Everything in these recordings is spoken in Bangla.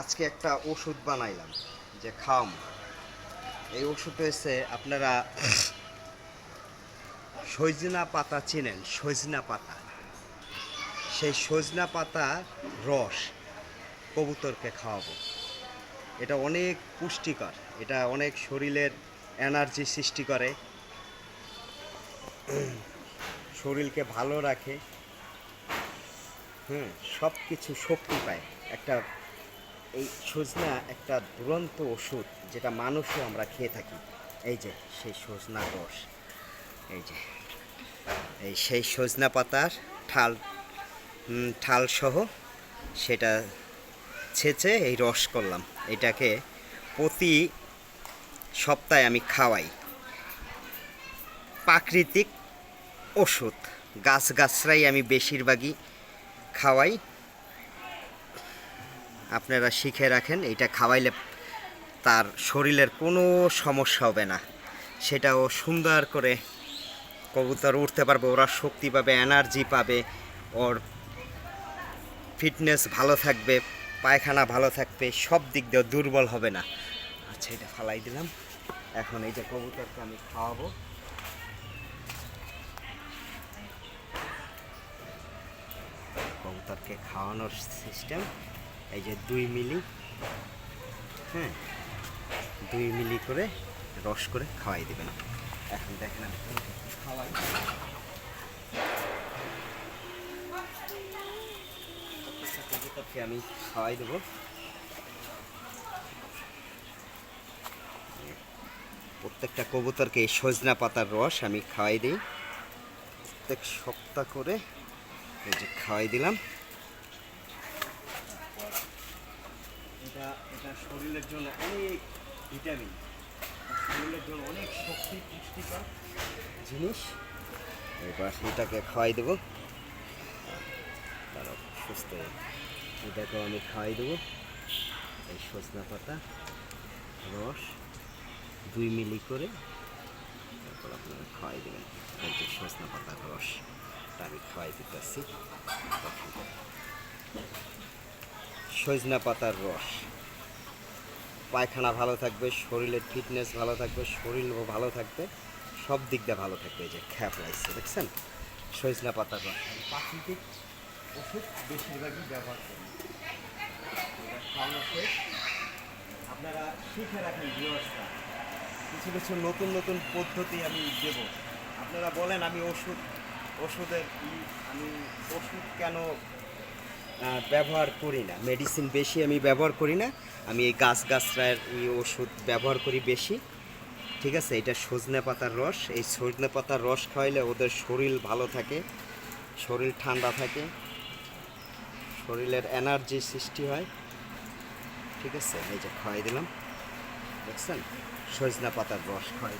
আজকে একটা ওষুধ বানাইলাম, যে খাম এই ওষুধ হয়েছে আপনারা সজনা পাতা চেনেন, সজনা পাতা। সেই সজনা পাতা রস কবুতরকে খাওয়াবো। এটা অনেক পুষ্টিকর, এটা অনেক শরীরের এনার্জি সৃষ্টি করে। শরীরকে ভালো রাখে। হুম সব কিছু শক্তি পায়। একটা এই সজনা একটা দুরন্ত ওষুধ যেটা মানুষও আমরা খেয়ে থাকি। এই যে সেই সজনা রস। এই যে এই সেই সজনা পাতার ঠাল উম, ঠাল সহ সেটা ছেঁচে এই রস করলাম। এটাকে প্রতি সপ্তাহে আমি খাওয়াই। প্রাকৃতিক ওষুধ। গাছ গাছরাই আমি বেশিরভাগই খাওয়াই। আপনারা শিখে রাখেন, এটা খাওয়াইলে তার শরীরের কোনো সমস্যা হবে না। সেটাও সুন্দর করে কবুতর উঠতে পারবে, ওরা শক্তি পাবে এনার্জি পাবে, ওর ফিটনেস ভালো থাকবে, পায়খানা ভালো থাকবে, সব দিক দিয়ে দুর্বল হবে না। আচ্ছা এটা ফালাই দিলাম। এখন এই যে কবুতরকে আমি খাওয়াবো। কবুতরকে খাওয়ানোর সিস্টেম এই যে দুই মিলি হ্যাঁ দুই মিলি করে রস করে খাওয়াই দেবেন। এখন দেখেন আমি খাওয়াই। আমি খাওয়াই দেবো। প্রত্যেকটা কবুতরকে সজনা পাতার রস আমি খাওয়াই দিই। প্রত্যেক সপ্তাহ করে এই যে খাওয়াই দিলাম। এটা এটা শরীরের জন্য অনেক ভিটামিন। শরীরের জন্য অনেক শক্তি, পুষ্টিকর জিনিস। এবার এটাকে খাওয়াই দেবো। তারা সুস্থ এটাকেও আমি খাওয়াই দেবো। এই সজনা পাতা, রস, দুই মিলি করে তারপর আপনারা খাওয়াই দেবেন। এই সজনা পাতার রস আমি খাওয়াই দিতেছি। সজনা পাতার রস। পায়খানা ভালো থাকবে, শরীরের ফিটনেস ভালো থাকবে শরীরও ভালো থাকবে, সব দিক দিয়ে ভালো থাকবে এই যে খ্যাপ লাগছে, দেখছেন? সজনা পাতার রস। প্রাকৃতিক ওষুধ বেশিরভাগই ব্যবহার করি। আপনারা শিখে রাখেন কিছু কিছু নতুন নতুন পদ্ধতি আমি দেব। আপনারা বলেন আমি ওষুধ, ওষুধের আমি ওষুধ কেন ব্যবহার করি না। মেডিসিন বেশি আমি ব্যবহার করি না। আমি এই গাছ গাছরার ওষুধ ব্যবহার করি বেশি। ঠিক আছে? এটা সজনে পাতার রস। এই সজনে পাতার রস খাওয়াইলে ওদের শরীর ভালো থাকে, শরীর ঠান্ডা থাকে, শরীরের এনার্জি সৃষ্টি হয়। ঠিক আছে? এই যে খাওয়াই দিলাম। দেখছেন? সজনা পাতার রস খাওয়াই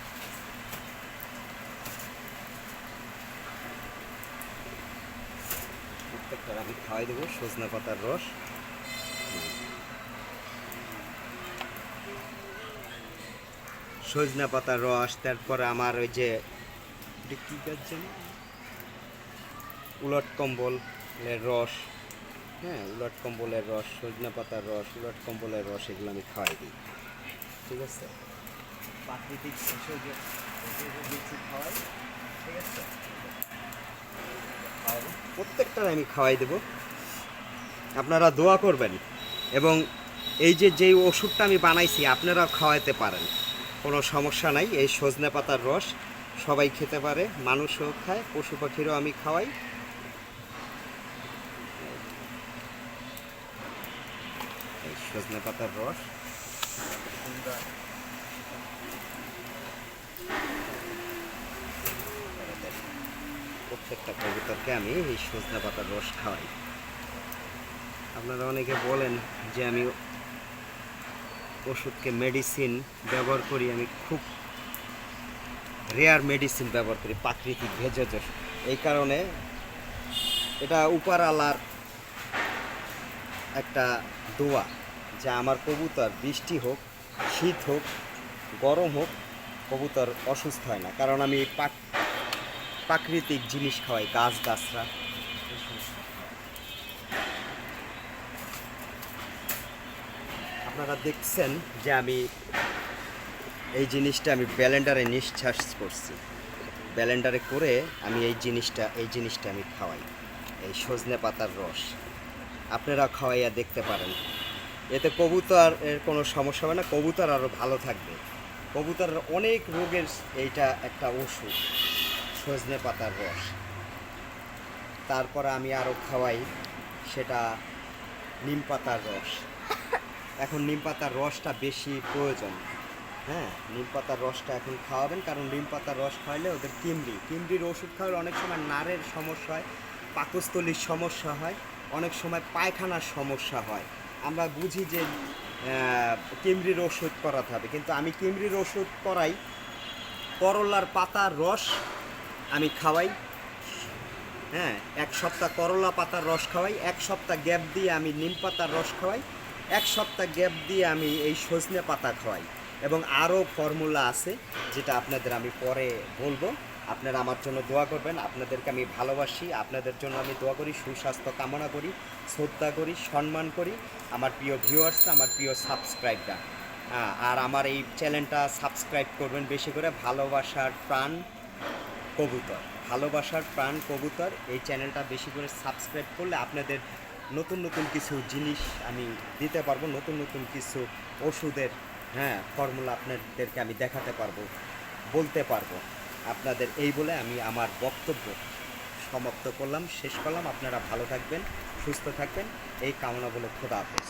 আমি খাওয়াই দেবো সজনা পাতার রস সজনা পাতার রস তারপরে আমার ওই যে কি গাছ যেন? উলট কম্বলের রস হ্যাঁ উলট কম্বলের রস সজনা পাতার রস উলট কম্বলের রস এগুলো আমি খাওয়াই দিই ঠিক আছে প্রাকৃতিক খাওয়াই ঠিক আছে। প্রত্যেকটার আমি খাওয়াই দেব। আপনারা দোয়া করবেন। এবং এই যে যেই ওষুধটা আমি বানাইছি আপনারা খাওয়াইতে পারেন। কোনো সমস্যা নাই, এই সজনে পাতার রস সবাই খেতে পারে, মানুষও খায়, পশু পাখিরও আমি খাওয়াই। সজনে পাতার রস। প্রত্যেকটা কবুতরকে আমি এই সজনে পাতার রস খাওয়াই। আপনারা অনেকে বলেন যে আমি ওষুধকে মেডিসিন ব্যবহার করি, আমি খুব রেয়ার মেডিসিন ব্যবহার করি, প্রাকৃতিক ভেষজ। এই কারণে এটা আলার একটা দোয়া যে আমার কবুতর বৃষ্টি হোক, শীত হোক, গরম হোক, কবুতর অসুস্থ হয় না। কারণ আমি প্রাক- প্রাকৃতিক জিনিস খাওয়াই গাছ গাছরা। আপনারা দেখছেন যে আমি এই জিনিসটা আমি ব্যালেন্ডারে নিঃশ্বাস করছি ব্যালেন্ডারে করে আমি এই জিনিসটা এই জিনিসটা আমি খাওয়াই, এই সজনে পাতার রস। আপনারা খাওয়াইয়া দেখতে পারেন। এতে কবুতর এর কোনো সমস্যা হবে না, কবুতর আরও ভালো থাকবে। কবুতরের অনেক রোগের এইটা একটা ওষুধ। সজনে পাতার রস। তারপর আমি আরও খাওয়াই, সেটা নিম পাতার রস। এখন নিম পাতার রসটা বেশি প্রয়োজন। হ্যাঁ নিম পাতার রসটা এখন খাওয়াবেন, কারণ নিম পাতার রস খাওয়াইলে ওদের কিমড়ি কিমড়ির ওষুধ খাওয়ালে অনেক সময় নারের সমস্যা হয়, পাকস্থলীর সমস্যা হয়, অনেক সময় পায়খানার সমস্যা হয়। আমরা বুঝি যে কিমড়ির ওষুধ করাতে হবে, কিন্তু আমি কিমড়ির ওষুধ করাই, করলার পাতার রস আমি খাওয়াই। হ্যাঁ এক সপ্তাহ করলা পাতার রস খাওয়াই, এক সপ্তাহ গ্যাপ দিয়ে আমি নিম পাতার রস খাওয়াই, এক সপ্তাহ গ্যাপ দিয়ে আমি এই সজনে পাতা খাওয়াই। এবং আরও ফর্মুলা আছে, যেটা আপনাদের আমি পরে বলব। আপনারা আমার জন্য দোয়া করবেন, আপনাদেরকে আমি ভালোবাসি, আপনাদের জন্য আমি দোয়া করি, সুস্বাস্থ্য কামনা করি, শ্রদ্ধা করি, সম্মান করি। আমার প্রিয় ভিউয়ার্স আমার প্রিয় সাবস্ক্রাইবরা আর আমার এই চ্যানেলটা সাবস্ক্রাইব করবেন বেশি করে, ভালোবাসার প্রাণ কবুতর, ভালোবাসার প্রাণ কবুতর। এই চ্যানেলটা বেশি করে সাবস্ক্রাইব করলে আপনাদের নতুন নতুন কিছু জিনিস আমি দিতে পারব, নতুন নতুন কিছু ওষুধের হ্যাঁ ফর্মুলা আপনাদেরকে আমি দেখাতে পারব, বলতে পারব। আপনাদের এই বলে আমি আমার বক্তব্য সমাপ্ত করলাম। শেষ করলাম। আপনারা ভালো থাকবেন, সুস্থ থাকবেন। এই কামনা বলে খোদা হাফেজ।